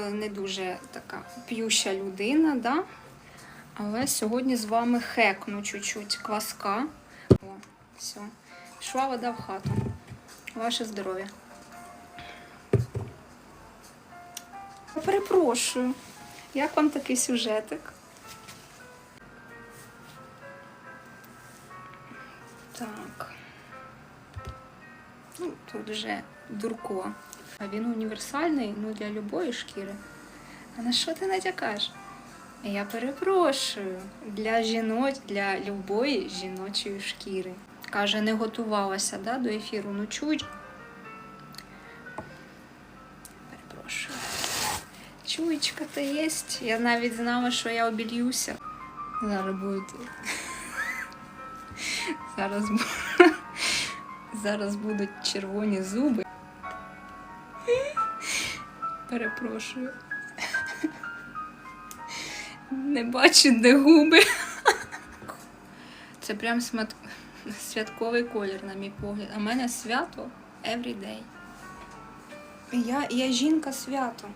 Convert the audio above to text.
Не дуже така п'юща людина, да? але сьогодні з вами хекну чуть-чуть кваска. О, все. Пішла вода в хату. Ваше здоров'я. Перепрошую. Як вам такий сюжетик? Так. Ну, тут вже дурко. А він універсальний ну, для любої шкіри. А на що ти натякаєш? Я перепрошую для жіноч, для любої жіночої шкіри. Каже, не готувалася да, до ефіру. Ну чуть. Перепрошую. Чуєчка то є. Я навіть знала, що я обільюся. Зараз буде. Зараз, Зараз будуть червоні зуби. Перепрошую. Не бачу, де губи. Це прям смат... святковий колір, на мій погляд. А в мене свято everyday. Я, я жінка свято.